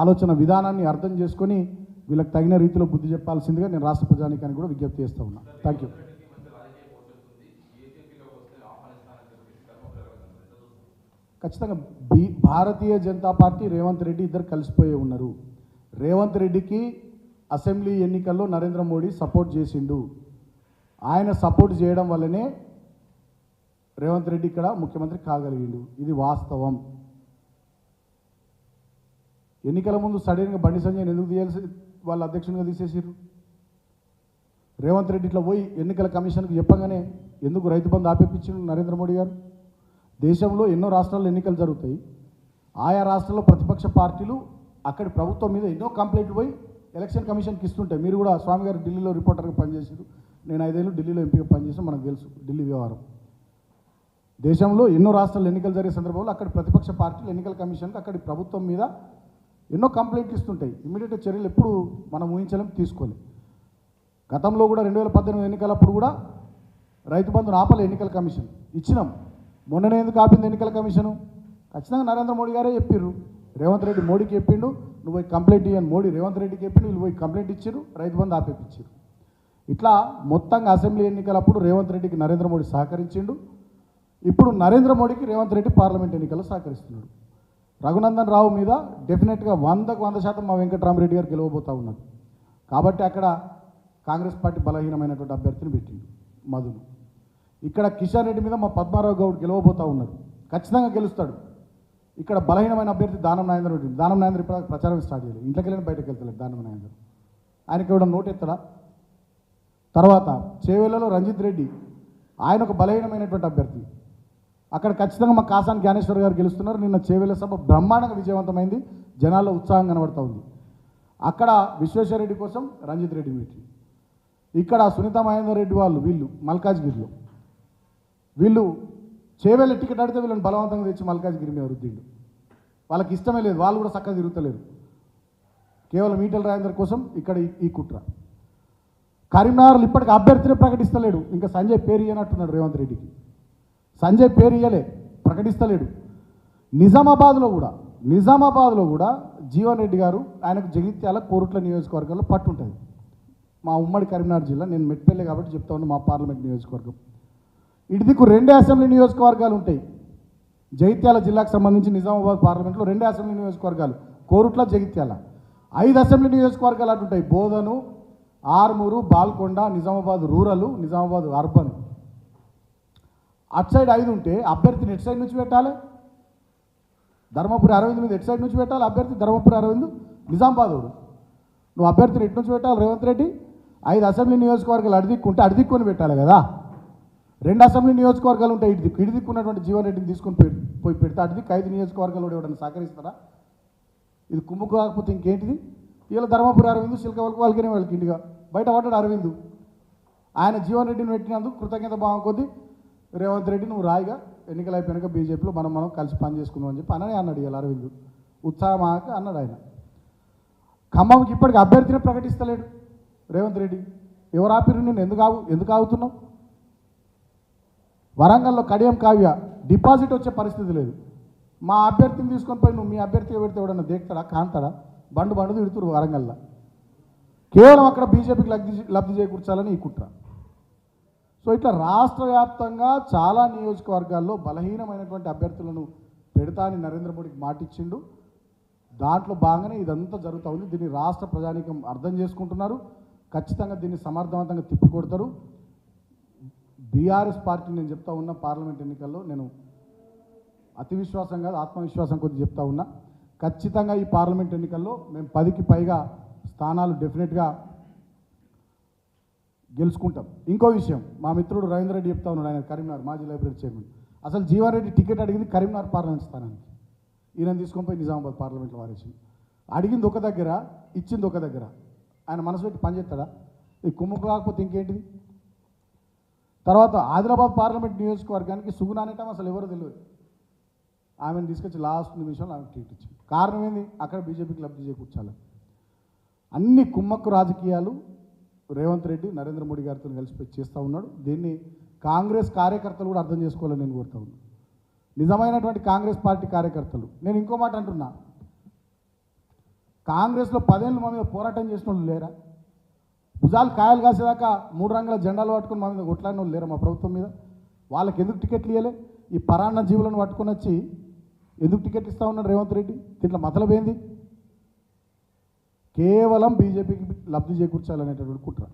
ఆలోచన విధానాన్ని అర్థం చేసుకొని వీళ్ళకి తగిన రీతిలో బుద్ధి చెప్పాల్సిందిగా నేను రాష్ట్ర ప్రజానికానికి కూడా విజ్ఞప్తి చేస్తూ ఉన్నా. థ్యాంక్ యూ ఖచ్చితంగా బీ భారతీయ జనతా పార్టీ రేవంత్ రెడ్డి ఇద్దరు కలిసిపోయే ఉన్నారు. రేవంత్ రెడ్డికి అసెంబ్లీ ఎన్నికల్లో నరేంద్ర మోడీ సపోర్ట్ చేసిండు. ఆయన సపోర్ట్ చేయడం వల్లనే రేవంత్ రెడ్డి ఇక్కడ ముఖ్యమంత్రి కాగలిగిండు. ఇది వాస్తవం. ఎన్నికల ముందు సడన్గా బండి సంజయ్ ఎందుకు తీయాల్సి వాళ్ళ అధ్యక్షునిగా తీసేసారు రేవంత్ రెడ్డి ఇట్లా పోయి ఎన్నికల కమిషన్కి చెప్పగానే ఎందుకు రైతు బంధు ఆపేపించిండు నరేంద్ర మోడీ గారు? దేశంలో ఎన్నో రాష్ట్రాల్లో ఎన్నికలు జరుగుతాయి. ఆయా రాష్ట్రాల్లో ప్రతిపక్ష పార్టీలు అక్కడి ప్రభుత్వం మీద ఎన్నో కంప్లైంట్లు పోయి ఎలక్షన్ కమిషన్కి ఇస్తుంటాయి. మీరు కూడా స్వామి గారు ఢిల్లీలో రిపోర్టర్గా పనిచేసారు నేను ఐదేళ్ళు ఢిల్లీలో ఎంపీగా పనిచేసాను మనకు తెలుసు ఢిల్లీ వ్యవహారం. దేశంలో ఎన్నో రాష్ట్రాలు ఎన్నికలు జరిగే సందర్భంలో అక్కడి ప్రతిపక్ష పార్టీలు ఎన్నికల కమిషన్కి అక్కడి ప్రభుత్వం మీద ఎన్నో కంప్లైంట్లు ఇస్తుంటాయి. ఇమీడియట్ చర్యలు ఎప్పుడు మనం ఊహించలేం తీసుకోలేం. గతంలో కూడా రెండు వేల పద్దెనిమిది ఎన్నికలప్పుడు కూడా రైతు బంధును ఆపలే ఎన్నికల కమిషన్. ఇచ్చినాం. మొన్ననే ఎందుకు ఆపింది ఎన్నికల కమిషను? ఖచ్చితంగా నరేంద్ర మోడీ గారే చెప్పిర్రు. రేవంత్ రెడ్డి మోడీకి చెప్పిండు నువ్వు పోయి కంప్లైంట్ ఇవ్వను మోడీ రేవంత్ రెడ్డికి చెప్పిండు వీళ్ళు పోయి కంప్లైంట్ ఇచ్చారు రైతు బంధు ఆపేపించారు ఇట్లా మొత్తంగా అసెంబ్లీ ఎన్నికలప్పుడు రేవంత్ రెడ్డికి నరేంద్ర మోడీ సహకరించిండు. ఇప్పుడు నరేంద్ర మోడీకి రేవంత్ రెడ్డి పార్లమెంట్ ఎన్నికల్లో సహకరిస్తున్నాడు. రఘునందన్ రావు మీద డెఫినెట్గా వందకు వంద శాతం మా వెంకటరామరెడ్డి గారు గెలవబోతూ ఉన్నారు కాబట్టి అక్కడ కాంగ్రెస్ పార్టీ బలహీనమైనటువంటి అభ్యర్థిని పెట్టిండు మధును. ఇక్కడ కిషన్ రెడ్డి మీద మా పద్మారావు గౌడ్ గెలవబోతా ఉన్నారు ఖచ్చితంగా గెలుస్తాడు. ఇక్కడ బలహీనమైన అభ్యర్థి దానం నాయందర్ ఉంటుంది దానం నాయందర్ ఇప్పుడు ప్రచారం స్టార్ట్ చేయలేదు. ఇంట్లోకి వెళ్ళిన బయటకు వెళ్తలేదు దానం నాయందర్ ఆయనకి ఇవ్వడం నోట్ ఎత్తడా? తర్వాత చేవేళ్ళలో రంజిత్ రెడ్డి ఆయన ఒక బలహీనమైనటువంటి అభ్యర్థి. అక్కడ ఖచ్చితంగా మా కాసాని జ్ఞానేశ్వర్ గారు గెలుస్తున్నారు. నిన్న చేవేల సభ బ్రహ్మాండంగా విజయవంతమైంది. జనాల్లో ఉత్సాహం కనబడుతూ ఉంది. అక్కడ విశ్వేశ్వర రెడ్డి కోసం రంజిత్ రెడ్డి మీటింగ్. ఇక్కడ సునీత మహేందర్ రెడ్డి వాళ్ళు వీళ్ళు మల్కాజ్గిరిలో. వీళ్ళు చేవేళ్ళ టికెట్ అడితే వీళ్ళని బలవంతంగా తెచ్చి మల్కాజ్గిరి మీద రుద్దిండు. వాళ్ళకి ఇష్టమే లేదు. వాళ్ళు కూడా చక్కగా తిరుగుతలేరు. కేవలం ఈటల రాజేందర్ కోసం ఇక్కడ ఈ- ఈ కుట్ర. కరీంనగర్లో ఇప్పటికి అభ్యర్థిని ప్రకటిస్తలేడు. ఇంకా సంజయ్ పేరు ఇయ్యనట్టున్నాడు రేవంత్ రెడ్డికి. సంజయ్ పేరు ఇయ్యలే ప్రకటిస్తలేడు. నిజామాబాద్లో కూడా నిజామాబాద్లో కూడా జీవన్ రెడ్డి గారు ఆయనకు జగిత్యాల కోరుట్ల నియోజకవర్గంలో పట్టు ఉంటుంది. మా ఉమ్మడి కరీంనగర్ జిల్లా నేను మెట్పల్లి కాబట్టి చెప్తా ఉన్నా మా పార్లమెంట్ నియోజకవర్గం. ఇటు దిక్కు రెండే అసెంబ్లీ నియోజకవర్గాలు ఉంటాయి. జగిత్యాల జిల్లాకు సంబంధించి నిజామాబాద్ పార్లమెంట్లో రెండే అసెంబ్లీ నియోజకవర్గాలు కోరుట్ల జగిత్యాల. ఐదు అసెంబ్లీ నియోజకవర్గాలు అటు ఉంటాయి. Bodhan Armoor Balkonda Nizamabad rural Nizamabad urban. అటు సైడ్ ఐదు ఉంటే అభ్యర్థిని ఎటు సైడ్ నుంచి పెట్టాలి? ధర్మపురి అరవింద్ మీద ఎటు సైడ్ నుంచి పెట్టాలి అభ్యర్థి? ధర్మపురి అరవింద్ నిజామాబాదోడు. నువ్వు అభ్యర్థిని ఎటు నుంచి పెట్టాలి రేవంత్ రెడ్డి? ఐదు అసెంబ్లీ నియోజకవర్గాలు అడిదిక్కుంటే అడిదిక్కుని పెట్టాలి కదా. రెండు అసెంబ్లీ నియోజకవర్గాలు ఉంటాయి ఇటు దిక్కు ఇటు దిక్కున్నటువంటి జీవన్ రెడ్డిని తీసుకొని పోయి పెడితే అటు దిక్కు ఐదు నియోజకవర్గాలు కూడా ఎవడన్నా సహకరిస్తారా? ఇది కుమ్ముకు కాకపోతే ఇంకేంటిది? వీళ్ళ ధర్మపురి అరవింద్ శిల్క వాళ్ళకి వాళ్ళకి వాళ్ళకి ఇండిగా బయట పడ్డాడు అరవింద్. ఆయన జీవన్ రెడ్డిని పెట్టినందుకు కృతజ్ఞత భావం కొద్దీ. రేవంత్ రెడ్డి నువ్వు రాయిగా. ఎన్నికలు అయిపోయాక బీజేపీలో మనం మనం కలిసి పని చేసుకుందాం అని చెప్పి అన్ననే అన్నాడు ఇవాళ అరవింద్. ఉత్సాహమాక అన్నాడు ఆయన. ఖమ్మంకి ఇప్పటికి అభ్యర్థిని ప్రకటిస్తలేడు రేవంత్ రెడ్డి. ఎవరు ఆపిరు నేను ఎందుకు ఆగు ఎందుకు ఆగుతున్నావు? వరంగల్లో కడియం కావ్య డిపాజిట్ వచ్చే పరిస్థితి లేదు. మా అభ్యర్థిని తీసుకొని పోయి నువ్వు మీ అభ్యర్థిగా పెడితే ఎవడన్నా దేక్తాడా కాంతాడా? బండు బండు తిడుతురు వరంగల్లో. కేవలం అక్కడ బీజేపీకి లబ్ధి లబ్ధి చేకూర్చాలని ఈ కుట్ర. సో ఇట్లా రాష్ట్ర వ్యాప్తంగా చాలా నియోజకవర్గాల్లో బలహీనమైనటువంటి అభ్యర్థులను పెడతానని నరేంద్ర మోడీకి మాటిచ్చిండు. దాంట్లో భాగంగానే ఇదంతా జరుగుతూ ఉంది. దీన్ని రాష్ట్ర ప్రజానీకం అర్థం చేసుకుంటున్నారు. ఖచ్చితంగా దీన్ని సమర్థవంతంగా తిప్పికొడతారు. బీఆర్ఎస్ పార్టీ నేను చెప్తా ఉన్న పార్లమెంట్ ఎన్నికల్లో నేను అతి విశ్వాసం కాదు ఆత్మవిశ్వాసం కొద్ది చెప్తా ఉన్నా. ఖచ్చితంగా ఈ పార్లమెంట్ ఎన్నికల్లో మేము పదికి పైగా స్థానాలు డెఫినెట్గా గెలుచుకుంటాం. ఇంకో విషయం మా మిత్రుడు రవీంద్ర రెడ్డి చెప్తా ఉన్నాడు ఆయన కరీంనగర్ మాజీ లైబ్రరీ చైర్మన్. అసలు జీవారెడ్డి టికెట్ అడిగింది కరీంనగర్ పార్లమెంట్ స్థానానికి. ఈయన తీసుకొని పోయి నిజామాబాద్ పార్లమెంట్లో వారేసింది అడిగింది ఒక దగ్గర ఇచ్చింది ఒక దగ్గర. ఆయన మనసు పెట్టి పనిచేస్తాడా ఈ కుమ్ముకు కాకపోతే ఇంకేంటిది? తర్వాత ఆదిలాబాద్ పార్లమెంట్ నియోజకవర్గానికి సుగుణ అనేటం అసలు ఎవరో తెలియదు. ఆమెను తీసుకొచ్చి లాస్ట్ నిమిషంలో ఆమె టికెట్ ఇచ్చింది. కారణం ఏంది? అక్కడ బీజేపీకి లబ్ధి చేకూర్చాలి అన్ని కుమ్మక్కు రాజకీయాలు రేవంత్ రెడ్డి నరేంద్ర మోడీ గారితో కలిసి చేస్తూ ఉన్నాడు. దీన్ని కాంగ్రెస్ కార్యకర్తలు కూడా అర్థం చేసుకోవాలని నేను కోరుతా ఉన్నాను నిజమైనటువంటి కాంగ్రెస్ పార్టీ కార్యకర్తలు. నేను ఇంకో మాట అంటున్నా. కాంగ్రెస్లో పదేళ్ళు మా మీద పోరాటం చేసిన వాళ్ళు లేరా? భుజాలు కాయలు కాసేదాకా మూడు రంగుల జెండాలు పట్టుకుని మా మీద కొట్లాడిన వాళ్ళు లేరా మా ప్రభుత్వం మీద? వాళ్ళకి ఎందుకు టికెట్లు ఇవ్వలే ఈ పరాన్న జీవులను పట్టుకొని వచ్చి ఎందుకు టికెట్ ఇస్తా ఉన్నాడు రేవంత్ రెడ్డి? దీంట్లో మతలబేంది కేవలం బీజేపీకి లబ్ధి చేకూర్చాలనేటటువంటి కుట్ర.